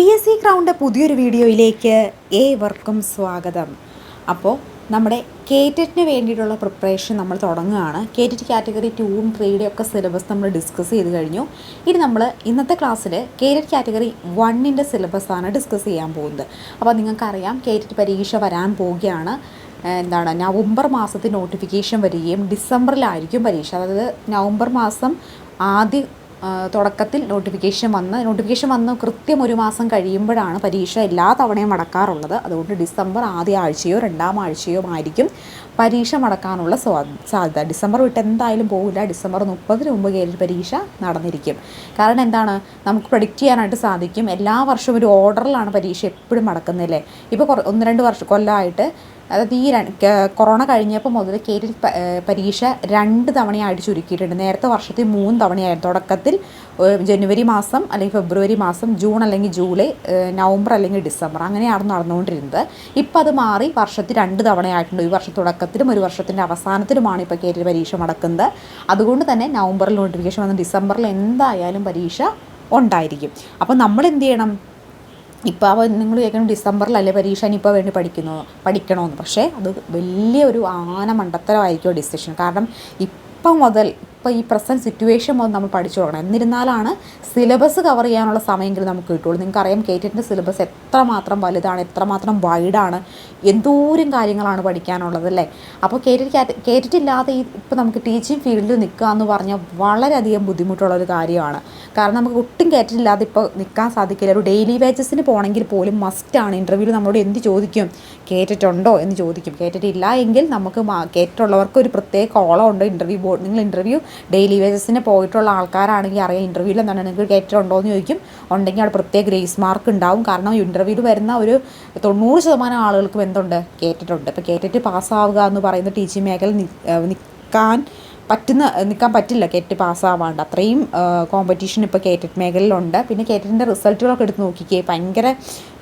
P S C crowned പുതിയൊരു വീഡിയോയിലേക്ക് ഏവർക്കും സ്വാഗതം. അപ്പോൾ നമ്മുടെ കേറ്ററ്റിന് വേണ്ടിയിട്ടുള്ള പ്രിപ്പറേഷൻ നമ്മൾ തുടങ്ങുകയാണ്. കേറ്ററ്റ് കാറ്റഗറി ടൂവും ത്രീയുടെ ഒക്കെ സിലബസ് നമ്മൾ ഡിസ്കസ് ചെയ്ത് കഴിഞ്ഞു. ഇനി നമ്മൾ ഇന്നത്തെ ക്ലാസ്സിൽ കേറ്ററ്റ് കാറ്റഗറി വണ്ണിന്റെ സിലബസാണ് ഡിസ്കസ് ചെയ്യാൻ പോകുന്നത്. അപ്പോൾ നിങ്ങൾക്കറിയാം കേറ്ററ്റ് പരീക്ഷ വരാൻ പോവുകയാണ്. എന്താണ് നവംബർ മാസത്തിൽ നോട്ടിഫിക്കേഷൻ വരികയും ഡിസംബറിലായിരിക്കും പരീക്ഷ. അതായത് നവംബർ മാസം ആദ്യ തുടക്കത്തിൽ നോട്ടിഫിക്കേഷൻ വന്ന്. നോട്ടിഫിക്കേഷൻ വന്ന് കൃത്യം ഒരു മാസം കഴിയുമ്പോഴാണ് പരീക്ഷ എല്ലാ തവണയും മടക്കാറുള്ളത് അതുകൊണ്ട് ഡിസംബർ ആദ്യ ആഴ്ചയോ രണ്ടാം ആഴ്ചയോ ആയിരിക്കും പരീക്ഷ മടക്കാനുള്ള സാധ്യത. ഡിസംബർ വിട്ട് എന്തായാലും പോകില്ല ഡിസംബർ മുപ്പതിന് മുമ്പ് കയറി പരീക്ഷ നടന്നിരിക്കും. കാരണം എന്താണ്? നമുക്ക് പ്രഡിക്റ്റ് ചെയ്യാനായിട്ട് സാധിക്കും. എല്ലാ വർഷവും ഒരു ഓർഡറിലാണ് പരീക്ഷ എപ്പോഴും മടക്കുന്നില്ലേ ഇപ്പോൾ കുറ ഒന്ന് രണ്ട് വർഷം കൊല്ലമായിട്ട് അതായത് ഈ കൊറോണ കഴിഞ്ഞപ്പോൾ മുതൽ കേരള പരീക്ഷ രണ്ട് തവണയായിട്ട് ചുരുക്കിയിട്ടുണ്ട്. നേരത്തെ വർഷത്തിൽ മൂന്ന് തവണയായിരുന്നു. തുടക്കത്തിൽ ജനുവരി മാസം അല്ലെങ്കിൽ ഫെബ്രുവരി മാസം ജൂൺ അല്ലെങ്കിൽ ജൂലൈ നവംബർ അല്ലെങ്കിൽ ഡിസംബർ അങ്ങനെയാണ് നടന്നുകൊണ്ടിരുന്നത്. ഇപ്പോൾ അത് മാറി വർഷത്തിൽ രണ്ട് തവണയായിട്ടുണ്ട്. ഒരു വർഷ തുടക്കത്തിലും ഒരു വർഷത്തിന്റെ അവസാനത്തിലുമാണ് ഇപ്പോൾ കേരള പരീക്ഷ നടക്കുന്നത്. അതുകൊണ്ട് തന്നെ നവംബറിൽ നോട്ടിഫിക്കേഷൻ വന്ന് ഡിസംബറിൽ എന്തായാലും പരീക്ഷ ഉണ്ടായിരിക്കും. അപ്പോൾ നമ്മൾ എന്ത് ചെയ്യണം? ഇപ്പോൾ അവ നിങ്ങൾ കേൾക്കണം ഡിസംബറിലല്ലേ പരീക്ഷ ഇനിയിപ്പോൾ വേണ്ടി പഠിക്കുന്നു പഠിക്കണമെന്ന് പക്ഷേ അത് വലിയൊരു ആന മണ്ടത്തരമായിരിക്കും ഡിസിഷൻ കാരണം ഇപ്പം മുതൽ ഇപ്പോൾ ഈ പ്രസന്റ് സിറ്റുവേഷൻ മുതൽ നമ്മൾ പഠിച്ചു തുടങ്ങണം. എന്നിരുന്നാലാണ് സിലബസ് കവർ ചെയ്യാനുള്ള സമയമെങ്കിലും നമുക്ക് കിട്ടുള്ളൂ. നിങ്ങൾക്കറിയാം കേറ്റിന്റെ സിലബസ് എത്രമാത്രം വലുതാണ് എത്രമാത്രം വൈഡാണ് എന്തോരം കാര്യങ്ങളാണ് പഠിക്കാനുള്ളത് അല്ലേ? അപ്പോൾ കേറ്റിട്ട് കേറ്റിട്ടില്ലാതെ ഈ ഇപ്പോൾ നമുക്ക് ടീച്ചിങ് ഫീൽഡിൽ നിൽക്കുക എന്ന് പറഞ്ഞാൽ വളരെയധികം ബുദ്ധിമുട്ടുള്ള ഒരു കാര്യമാണ്. കാരണം നമുക്ക് ഒട്ടും കേറ്ററ്റ് ഇല്ലാതെ ഇപ്പോൾ നിൽക്കാൻ സാധിക്കില്ല. ഒരു ഡെയിലി വേജസിന് പോകണമെങ്കിൽ പോലും മസ്റ്റാണ് ഇന്റർവ്യൂവിൽ നമ്മളോട് എന്ത് ചോദിക്കും? കേറ്റിട്ടുണ്ടോ എന്ന് ചോദിക്കും. കേറ്റിട്ടില്ല എങ്കിൽ നമുക്ക് കേട്ടിട്ടുള്ളവർക്ക് ഒരു പ്രത്യേക കോളം ഉണ്ട് ഇന്റർവ്യൂ ബോർഡ് നിങ്ങൾ ഇന്റർവ്യൂ ഡെയിലി വേജസിന് പോയിട്ടുള്ള ആൾക്കാരാണെങ്കിൽ അറിയാം ഇന്റർവ്യൂവിൽ എന്താണ് നിങ്ങൾക്ക് കേറ്ററ്റ് ഉണ്ടോ എന്ന് ചോദിക്കും. ഉണ്ടെങ്കിൽ അവിടെ പ്രത്യേക ഗ്രേസ് മാർക്ക് ഉണ്ടാവും. കാരണം ഇന്റർവ്യൂവിൽ വരുന്ന ഒരു തൊണ്ണൂറ് ശതമാനം ആളുകൾക്കും എന്തുണ്ട്? കയറ്റിട്ടുണ്ട് ഇപ്പോൾ കേറ്ററ്റ് പാസ്സാവുക എന്ന് പറയുന്ന ടീച്ചിങ് മേഖല നിൽക്കാൻ പറ്റുന്ന നിൽക്കാൻ പറ്റില്ല. കേറ്റ് പാസ്സാവാണ്ട്. അത്രയും കോമ്പറ്റീഷൻ ഇപ്പോൾ കേറ്ററ്റ് മേഖലയിലുണ്ട്. പിന്നെ കേറ്ററ്റിന്റെ റിസൾട്ടുകളൊക്കെ എടുത്ത് നോക്കിക്കേ. ഭയങ്കര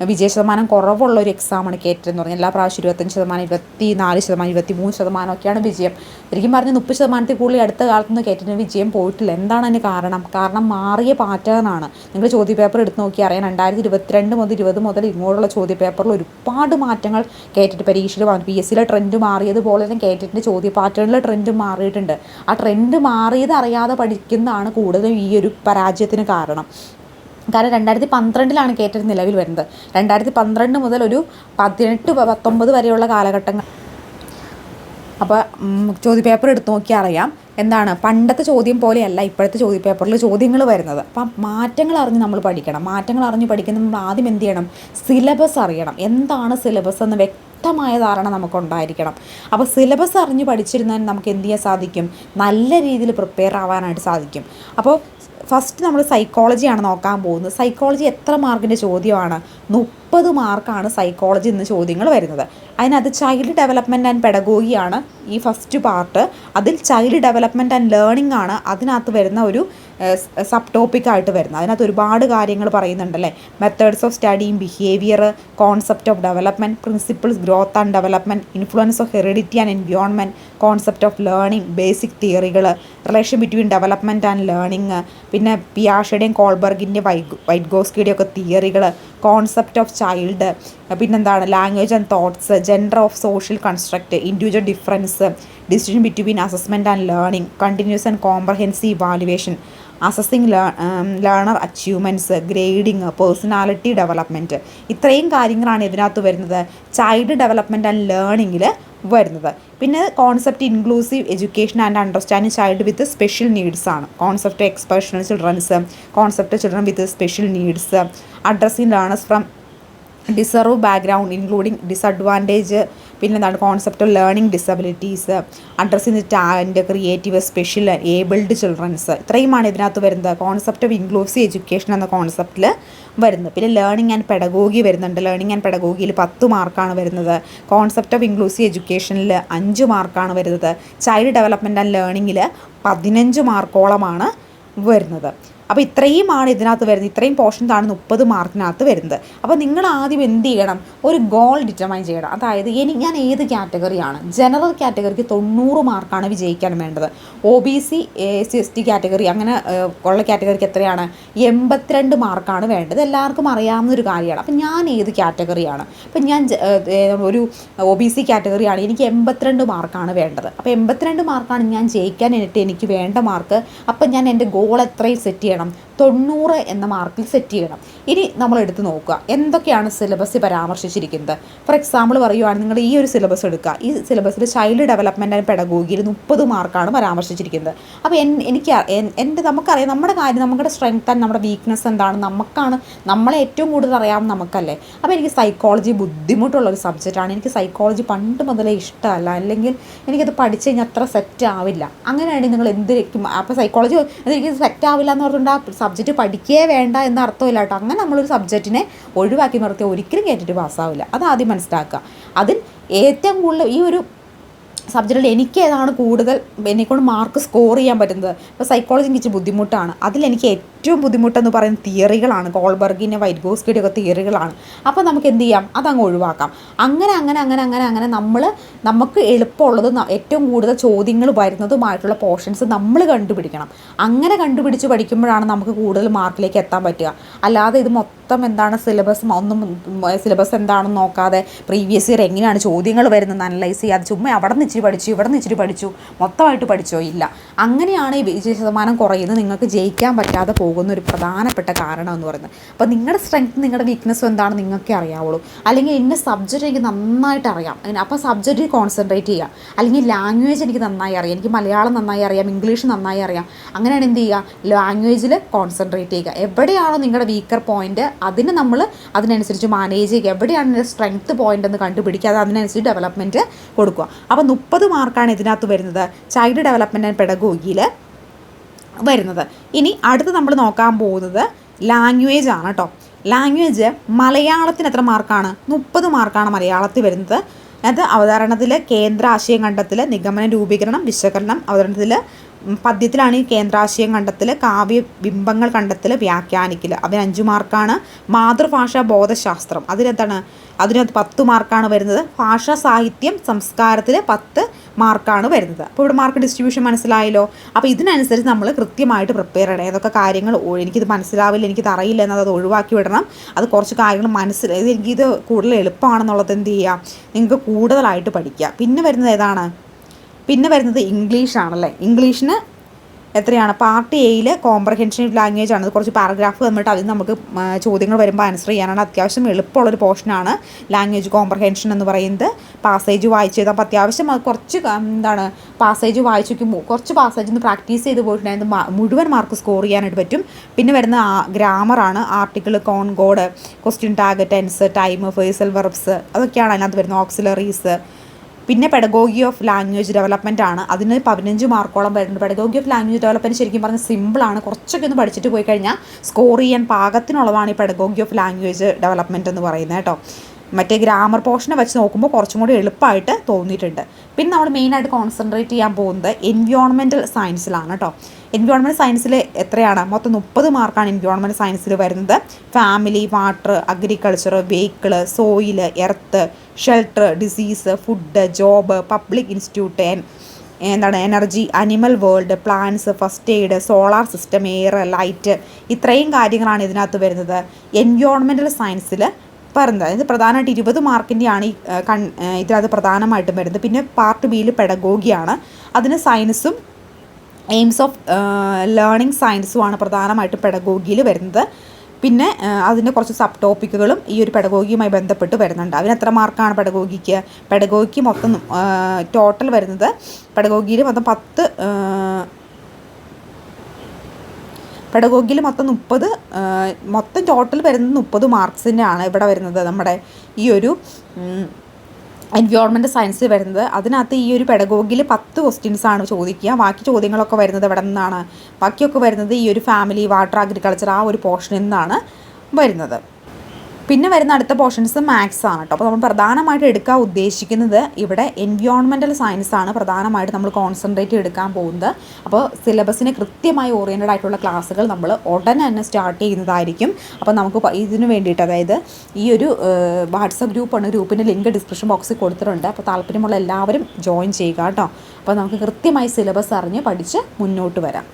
വിജയ ശതമാനം കുറവുള്ള ഒരു എക്സാമാണ് കേറ്ററ്റ് എന്ന് പറഞ്ഞാൽ. എല്ലാ പ്രാവശ്യം ഇരുപത്തഞ്ച് ശതമാനം ഇരുപത്തി നാല് ശതമാനം ഇരുപത്തി മൂന്ന് ശതമാനം ഒക്കെയാണ് വിജയം. ശരിക്കും പറഞ്ഞാൽ മുപ്പത് ശതമാനത്തിൽ കൂടുതൽ അടുത്ത കാലത്തൊന്നും കേറ്ററ്റിന് വിജയം പോയിട്ടില്ല. എന്താണ് അതിന് കാരണം? കാരണം മാറിയ പാറ്റേണാണ് നിങ്ങൾ ചോദ്യ പേപ്പർ എടുത്ത് നോക്കി അറിയാം. രണ്ടായിരത്തി ഇരുപത്തിരണ്ട് മുതൽ ഇരുപത് മുതൽ ഇങ്ങോട്ടുള്ള ചോദ്യ പേപ്പറിൽ ഒരുപാട് മാറ്റങ്ങൾ കേറ്ററ്റ് പരീക്ഷയിൽ വന്നു. പി എസ് സിയിലെ ട്രെൻഡ് മാറിയതുപോലെ തന്നെ കേറ്ററ്റിന്റെ ചോദ്യ പാറ്റേണിലെ ട്രെൻഡ് മാറിയിട്ടുണ്ട്. ആ ട്രെൻഡ് മാറിയത് അറിയാതെ പഠിക്കുന്നതാണ് കൂടുതലും ഈ ഒരു പരാജയത്തിന് കാരണം. കാരണം രണ്ടായിരത്തി പന്ത്രണ്ടിലാണ് കേറ്ററ്റ് നിലവിൽ വരുന്നത്. രണ്ടായിരത്തി പന്ത്രണ്ട് മുതൽ ഒരു പതിനെട്ട് പത്തൊമ്പത് വരെയുള്ള കാലഘട്ടങ്ങൾ അപ്പോൾ ചോദ്യ പേപ്പർ എടുത്ത് നോക്കിയാൽ അറിയാം. എന്താണ്? പണ്ടത്തെ ചോദ്യം പോലെയല്ല ഇപ്പോഴത്തെ ചോദ്യ പേപ്പറിൽ ചോദ്യങ്ങൾ വരുന്നത്. അപ്പം മാറ്റങ്ങൾ അറിഞ്ഞ് നമ്മൾ പഠിക്കണം. മാറ്റങ്ങൾ അറിഞ്ഞ് പഠിക്കുന്ന നമ്മൾ ആദ്യം എന്ത് ചെയ്യണം? സിലബസ് അറിയണം. എന്താണ് സിലബസ് എന്ന് വ്യക്തമായ ധാരണ നമുക്കുണ്ടായിരിക്കണം. അപ്പോൾ സിലബസ് അറിഞ്ഞ് പഠിച്ചിരുന്നാൽ നമുക്ക് എന്ത് ചെയ്യാൻ സാധിക്കും? നല്ല രീതിയിൽ പ്രിപ്പയർ ആവാനായിട്ട് സാധിക്കും. അപ്പോൾ ഫസ്റ്റ് നമ്മൾ സൈക്കോളജിയാണ് നോക്കാൻ പോകുന്നത്. സൈക്കോളജി എത്ര മാർക്കിന്റെ ചോദ്യമാണ്? മുപ്പത് മാർക്കാണ് സൈക്കോളജി എന്ന ചോദ്യങ്ങൾ വരുന്നത്. അതിനകത്ത് ചൈൽഡ് ഡെവലപ്മെന്റ് ആൻഡ് പെഡഗോഗിയാണ് ഈ ഫസ്റ്റ് പാർട്ട് അതിൽ ചൈൽഡ് ഡെവലപ്മെന്റ് ആൻഡ് ലേണിംഗ് ആണ് അതിനകത്ത് വരുന്ന ഒരു സബ് ടോപ്പിക്കായിട്ട് വരുന്നത്. അതിനകത്ത് ഒരുപാട് കാര്യങ്ങൾ പറയുന്നുണ്ടല്ലേ? Methods of സ്റ്റഡിയും behaviour concept of development principles growth and development influence of heredity and environment concept of learning basic തിയറികൾ relation between development and learning പിന്നെ പിയാഷയുടെയും കോൾബർഗിന്റെ വൈഗ് ഗോസ്കിയുടെയും ഒക്കെ തിയറികൾ കോൺസെപ്റ്റ് ഓഫ് ചൈൽഡ് പിന്നെന്താണ്? Language and thoughts gender of social construct individual difference decision between assessment and learning continuous and comprehensive evaluation assessing learner achievements grading personality development ഇത്രയും കാര്യങ്ങളാണ് ഇതിനകത്ത് വരുന്നത്. ചൈൽഡ് ഡെവലപ്മെന്റ് ആൻഡ് ലേണിങ്ങിൽ വരുന്നത്. പിന്നെ concept inclusive education and understanding child with special needs ആണ്. Concept exceptional children's concept children with special needs addressing learners from deserve background including disadvantage പിന്നെന്താണ് concept of learning disabilities addressing talent creative special abled children's ഇത്രയുമാണ് ഇതിനകത്ത് വരുന്നത്. Concept of inclusive education എന്ന കോൺസെപ്റ്റിൽ വരുന്നത്. പിന്നെ learning and pedagogy വരുന്നുണ്ട്. Learning and പെഡഗോഗിയിൽ പത്ത് മാർക്കാണ് വരുന്നത്. കോൺസെപ്റ്റ് ഓഫ് ഇൻക്ലൂസീവ് എഡ്യൂക്കേഷനിൽ അഞ്ച് മാർക്കാണ് വരുന്നത്. ചൈൽഡ് ഡെവലപ്മെന്റ് ആൻഡ് ലേണിങ്ങിൽ പതിനഞ്ച് മാർക്കോളമാണ് വരുന്നത്. അപ്പോൾ ഇത്രയുമാണ് ഇതിനകത്ത് വരുന്നത്. ഇത്രയും പോർഷൻസാണ് മുപ്പത് മാർക്കിനകത്ത് വരുന്നത്. അപ്പോൾ നിങ്ങൾ ആദ്യം എന്ത് ചെയ്യണം? ഒരു ഗോൾ ഡിറ്റർമൈൻ ചെയ്യണം. അതായത് ഇനി ഞാൻ ഏത് കാറ്റഗറിയാണ് ജനറൽ കാറ്റഗറിക്ക് തൊണ്ണൂറ് മാർക്കാണ് വിജയിക്കാൻ വേണ്ടത്. O B C S C S T category അങ്ങനെ ഉള്ള കാറ്റഗറിക്ക് എത്രയാണ്? എൺപത്തിരണ്ട് മാർക്കാണ് വേണ്ടത്. എല്ലാവർക്കും അറിയാവുന്ന ഒരു കാര്യമാണ്. അപ്പം ഞാൻ ഏത് കാറ്റഗറിയാണ് അപ്പം ഞാൻ ഒരു ഒ ബി സി കാറ്റഗറിയാണ് എനിക്ക് എൺപത്തിരണ്ട് മാർക്കാണ് വേണ്ടത്. അപ്പോൾ എൺപത്തിരണ്ട് മാർക്കാണ് ഞാൻ ജയിക്കാനായിട്ട് എനിക്ക് വേണ്ട മാർക്ക് അപ്പം ഞാൻ എന്റെ ഗോൾ എത്രയും സെറ്റ് ചെയ്യണം? തൊണ്ണൂറ് എന്ന മാർക്കിൽ സെറ്റ് ചെയ്യണം. ഇനി നമ്മൾ എടുത്ത് നോക്കുക. എന്തൊക്കെയാണ് സിലബസ് പരാമർശിച്ചിരിക്കുന്നത്? ഫോർ എക്സാമ്പിൾ പറയുവാണെങ്കിൽ നിങ്ങൾ ഈ ഒരു സിലബസ് എടുക്കുക. ഈ സിലബസിൽ ചൈൽഡ് ഡെവലപ്മെന്റ് ആൻഡ് പെഡഗോഗിയിൽ മുപ്പത് മാർക്കാണ് പരാമർശിച്ചിരിക്കുന്നത്. അപ്പോൾ എനിക്ക് എന്റെ നമുക്കറിയാം. നമ്മുടെ കാര്യം നമ്മുടെ സ്ട്രെങ്ത് ആൻഡ് നമ്മുടെ വീക്ക്നെസ് എന്താണ്? നമുക്കാണ് നമ്മളെ ഏറ്റവും കൂടുതൽ അറിയാം നമുക്കല്ലേ? അപ്പോൾ എനിക്ക് സൈക്കോളജി ബുദ്ധിമുട്ടുള്ള ഒരു സബ്ജക്റ്റാണ് എനിക്ക് സൈക്കോളജി പണ്ട് മുതലേ ഇഷ്ടമല്ല. അല്ലെങ്കിൽ എനിക്കത് പഠിച്ചു കഴിഞ്ഞാൽ അത്ര സെറ്റ് ആവില്ല. അങ്ങനെയാണെങ്കിൽ നിങ്ങൾ എന്തിരിക്കും അപ്പോൾ സൈക്കോളജി എനിക്ക് സെറ്റ് ആവില്ല എന്ന് പറഞ്ഞിട്ടുണ്ട് ആ സബ്ജക്റ്റ് പഠിക്കേ വേണ്ട എന്ന അർത്ഥമില്ല കേട്ടോ. അങ്ങനെ നമ്മളൊരു സബ്ജക്റ്റിനെ ഒഴിവാക്കി നിർത്തി ഒരിക്കലും കേട്ടിട്ട് പാസ്സാവില്ല അത് ആദ്യം മനസ്സിലാക്കുക. അതിൽ ഏറ്റവും കൂടുതൽ ഈ ഒരു സബ്ജക്റ്റിൽ എനിക്ക് ഏതാണ് കൂടുതൽ എന്നെക്കൊണ്ട് മാർക്ക് സ്കോർ ചെയ്യാൻ പറ്റുന്നത്. ഇപ്പോൾ സൈക്കോളജി എനിക്ക് ബുദ്ധിമുട്ടാണ്. അതിൽ എനിക്ക് ഏറ്റവും ബുദ്ധിമുട്ടെന്ന് പറയുന്ന തിയറികളാണ്. ഗോൾബർഗിന്റെ വൈറ്റ്ഗോസ്കിയുടെ ഒക്കെ തിയറികളാണ്. അപ്പോൾ നമുക്ക് എന്ത് ചെയ്യാം? അതങ്ങ് ഒഴിവാക്കാം. അങ്ങനെ അങ്ങനെ അങ്ങനെ അങ്ങനെ അങ്ങനെ നമ്മൾ നമുക്ക് എളുപ്പമുള്ളത് ഏറ്റവും കൂടുതൽ ചോദ്യങ്ങൾ വരുന്നതുമായിട്ടുള്ള പോർഷൻസ് നമ്മൾ കണ്ടുപിടിക്കണം. അങ്ങനെ കണ്ടുപിടിച്ച് പഠിക്കുമ്പോഴാണ് നമുക്ക് കൂടുതൽ മാർക്കിലേക്ക് എത്താൻ പറ്റുക. അല്ലാതെ ഇത് മൊത്തം എന്താണ് സിലബസ് ഒന്നും സിലബസ് എന്താണെന്ന് നോക്കാതെ പ്രീവിയസ് ഇയർ എങ്ങനെയാണ് ചോദ്യങ്ങൾ വരുന്നത് അനലൈസ് ചെയ്യാതെ ചുമ്മാ അവിടെ നിന്ന് ഇച്ചിരി പഠിച്ചു ഇവിടെ നിന്ന് ഇച്ചിരി പഠിച്ചു മൊത്തമായിട്ട് പഠിച്ചോ? ഇല്ല. അങ്ങനെയാണ് ഈ വിജയ ശതമാനം കുറയുന്നത്. നിങ്ങൾക്ക് ജയിക്കാൻ പറ്റാതെ പോകുന്ന ഒരു പ്രധാനപ്പെട്ട കാരണം എന്ന് പറയുന്നത്. അപ്പോൾ നിങ്ങളുടെ സ്ട്രെങ്ത് നിങ്ങളുടെ വീക്ക്നെസ്സും എന്താണ് നിങ്ങൾക്കേ അറിയാവുള്ളൂ. അല്ലെങ്കിൽ ഇന്ന സബ്ജക്റ്റ് എനിക്ക് നന്നായിട്ട് അറിയാം. അപ്പോൾ സബ്ജക്റ്റിൽ കോൺസെൻട്രേറ്റ് ചെയ്യുക അല്ലെങ്കിൽ ലാംഗ്വേജ് എനിക്ക് നന്നായി അറിയാം. എനിക്ക് മലയാളം നന്നായി അറിയാം. ഇംഗ്ലീഷ് നന്നായി അറിയാം. അങ്ങനെയാണ് എന്ത് ചെയ്യുക? ലാംഗ്വേജിൽ കോൺസെൻട്രേറ്റ് ചെയ്യുക. എവിടെയാണോ നിങ്ങളുടെ വീക്കർ പോയിന്റ് അതിന് നമ്മൾ അതിനനുസരിച്ച് മാനേജ് ചെയ്യുക. എവിടെയാണ് എന്റെ സ്ട്രെങ്ത് പോയിന്റ് എന്ന് കണ്ടുപിടിക്കുക. അത് അതിനനുസരിച്ച് ഡെവലപ്മെന്റ് കൊടുക്കുക. അപ്പോൾ മുപ്പത് മാർക്കാണ് ഇതിനകത്ത് വരുന്നത്. ചൈൽഡ് ഡെവലപ്മെന്റ് ആൻഡ് പെഡഗോഗിയിൽ വരുന്നത്. ഇനി അടുത്ത് നമ്മൾ നോക്കാൻ പോകുന്നത് ലാംഗ്വേജ് ആണ് കേട്ടോ ലാംഗ്വേജ് മലയാളത്തിന് എത്ര മാർക്കാണ് മുപ്പത് മാർക്കാണ് മലയാളത്തിൽ വരുന്നത്. അത് അവതരണത്തിൽ കേന്ദ്ര ആശയം കണ്ടെത്തൽ നിഗമന രൂപീകരണം വിശകലനം അവതരണത്തിൽ പദ്യത്തിലാണ് ഈ കേന്ദ്രാശയം കണ്ടെത്തൽ കാവ്യ ബിംബങ്ങൾ കണ്ടെത്തൽ വ്യാഖ്യാനിക്കൽ അതിന് അഞ്ച് മാർക്കാണ് മാതൃഭാഷാ ബോധശാസ്ത്രം. അതിനെന്താണ്? അതിനകത്ത് പത്ത് മാർക്കാണ് വരുന്നത്. ഭാഷാ സാഹിത്യം സംസ്കാരത്തിൽ പത്ത് മാർക്കാണ് വരുന്നത്. അപ്പോൾ ഇവിടെ മാർക്ക് ഡിസ്ട്രിബ്യൂഷൻ മനസ്സിലായല്ലോ. അപ്പോൾ ഇതിനനുസരിച്ച് നമ്മൾ കൃത്യമായിട്ട് പ്രിപ്പയർ ചെയ്യണം. ഏതൊക്കെ കാര്യങ്ങൾ എനിക്കിത് മനസ്സിലാവില്ല എനിക്കിത് അറിയില്ല എന്നത് അത് ഒഴിവാക്കി വിടണം. അത് കുറച്ച് കാര്യങ്ങൾ മനസ്സിലായി എനിക്കിത് കൂടുതൽ എളുപ്പമാണെന്നുള്ളത് എന്ത് ചെയ്യുക നിങ്ങൾക്ക് കൂടുതലായിട്ട് പഠിക്കുക പിന്നെ വരുന്നത് ഏതാണ്? പിന്നെ വരുന്നത് ഇംഗ്ലീഷാണല്ലേ ഇംഗ്ലീഷിന് എത്രയാണ്? പാർട്ട് എയിൽ കോംപ്രഹെൻഷൻ ലാംഗ്വേജ് ആണ്. കുറച്ച് പാരഗ്രാഫ് വന്നിട്ട് അതിൽ നമുക്ക് ചോദ്യങ്ങൾ വരുമ്പോൾ ആൻസർ ചെയ്യാനാണ് അത്യാവശ്യം എളുപ്പമുള്ളൊരു പോർഷനാണ് ലാംഗ്വേജ് കോംപ്രഹെൻഷൻ എന്ന് പറയുന്നത്. പാസേജ് വായിച്ച് അപ്പോൾ അത്യാവശ്യം കുറച്ച് എന്താണ് പാസേജ് വായിച്ച് വയ്ക്കുമ്പോൾ കുറച്ച് പാസേജ് ഒന്ന് പ്രാക്ടീസ് ചെയ്ത് പോയിട്ടുണ്ടെങ്കിൽ മ- മുഴുവൻ മാർക്ക് സ്കോർ ചെയ്യാനായിട്ട് പറ്റും. പിന്നെ വരുന്ന ഗ്രാമറാണ് article concord question tag tense time phrasal verbs അതൊക്കെയാണ് അതിനകത്ത് വരുന്നത്. ഓക്സിലറീസ് പിന്നെ പെഡഗോഗി ഓഫ് ലാംഗ്വേജ് ഡെവലപ്മെന്റ് ആണ്. അതിന് പതിനഞ്ച് മാർക്കോളം വരുന്നുണ്ട്. പെഡഗോഗി ഓഫ് ലാംഗ്വേജ് ഡെവലപ്മെന്റ് ശരിക്കും പറഞ്ഞാൽ സിമ്പിളാണ് കുറച്ചൊക്കെ ഒന്ന് പഠിച്ചിട്ട് പോയി കഴിഞ്ഞാൽ സ്കോർ ചെയ്യാൻ പാകത്തിനുള്ളതാണ് ഈ പെഡഗോഗി ഓഫ് ലാംഗ്വേജ് ഡെവലപ്മെന്റ് എന്ന് പറയുന്നത് കേട്ടോ. മറ്റേ ഗ്രാമർ പോർഷനെ വെച്ച് നോക്കുമ്പോൾ കുറച്ചും കൂടി എളുപ്പമായിട്ട് തോന്നിയിട്ടുണ്ട്. പിന്നെ നമ്മൾ മെയിനായിട്ട് കോൺസെൻട്രേറ്റ് ചെയ്യാൻ പോകുന്നത് എൻവയോൺമെന്റൽ സയൻസിലാണ് കേട്ടോ. എൻവയോൺമെന്റ് സയൻസിൽ എത്രയാണ്? മൊത്തം മുപ്പത് മാർക്കാണ് എൻവയോൺമെന്റ് സയൻസിൽ വരുന്നത്. Family water agriculture vehicle soil earth shelter disease food job public institute എന്താണ്? Energy animal world plants first aid solar system air light ഇത്രയും കാര്യങ്ങളാണ് ഇതിനകത്ത് വരുന്നത്. എൻവയോൺമെന്റൽ സയൻസിൽ പറയുന്നത് അതായത് പ്രധാനമായിട്ട് ഇരുപത് മാർക്കിന്റെയാണ് ഈ കൺ ഇതിനകത്ത് പ്രധാനമായിട്ടും വരുന്നത്. പിന്നെ പാർട്ട് ബിയിൽ പെഡഗോഗിയാണ്. അതിന് സയൻസും എയിംസ് ഓഫ് ലേണിംഗ് സയൻസുമാണ് പ്രധാനമായിട്ടും പെഡഗോഗിയിൽ വരുന്നത്. പിന്നെ അതിന്റെ കുറച്ച് സബ് ടോപ്പിക്കുകളും ഈ ഒരു പെഡഗോഗിയുമായി ബന്ധപ്പെട്ട് വരുന്നുണ്ട്. അതിന് എത്ര മാർക്കാണ് പെഡഗോഗിക്ക്? പെഡഗോഗിക്ക് മൊത്തം ടോട്ടൽ വരുന്നത്. പെഡഗോഗിയിൽ മൊത്തം പത്ത് പെഡഗോഗിയിൽ മൊത്തം മുപ്പത് മൊത്തം ടോട്ടൽ വരുന്നത് മുപ്പത് മാർക്സിന്റെ ആണ് ഇവിടെ വരുന്നത് നമ്മുടെ ഈ ഒരു എൻവയോൺമെന്റ് സയൻസ് വരുന്നത്. അതിനകത്ത് ഈ ഒരു പെഡഗോഗിൽ പത്ത് ക്വസ്റ്റ്യൻസ് ആണ് ചോദിക്കുക. ബാക്കി ചോദ്യങ്ങളൊക്കെ വരുന്നത് ഇവിടെ നിന്നാണ്? ബാക്കിയൊക്കെ വരുന്നത് ഈ ഒരു ഫാമിലി വാട്ടർ അഗ്രികൾച്ചർ ആ ഒരു പോർഷനിൽ നിന്നാണ് വരുന്നത്. പിന്നെ വരുന്ന അടുത്ത പോർഷൻസ് മാത്സ് ആണ് കേട്ടോ അപ്പോൾ നമ്മൾ പ്രധാനമായിട്ട് എടുക്കാൻ ഉദ്ദേശിക്കുന്നത് ഇവിടെ എൻവിയോൺമെന്റൽ സയൻസ് ആണ് പ്രധാനമായിട്ട് നമ്മൾ കോൺസെൻട്രേറ്റ് എടുക്കാൻ പോകുന്നത്. അപ്പോൾ സിലബസിന് കൃത്യമായി ഓറിയന്റഡ് ആയിട്ടുള്ള ക്ലാസ്സുകൾ നമ്മൾ ഉടനെ തന്നെ സ്റ്റാർട്ട് ചെയ്യുന്നതായിരിക്കും. അപ്പോൾ നമുക്ക് ഇതിനു ഇതിന് വേണ്ടിയിട്ട് അതായത് ഈ ഒരു വാട്സപ്പ് ഗ്രൂപ്പാണ് ഗ്രൂപ്പിന്റെ ലിങ്ക് ഡിസ്ക്രിപ്ഷൻ ബോക്സിൽ കൊടുത്തിട്ടുണ്ട്. അപ്പോൾ താല്പര്യമുള്ള എല്ലാവരും ജോയിൻ ചെയ്യുക കേട്ടോ അപ്പോൾ നമുക്ക് കൃത്യമായി സിലബസ് അറിഞ്ഞ് പഠിച്ച് മുന്നോട്ട് വരാം.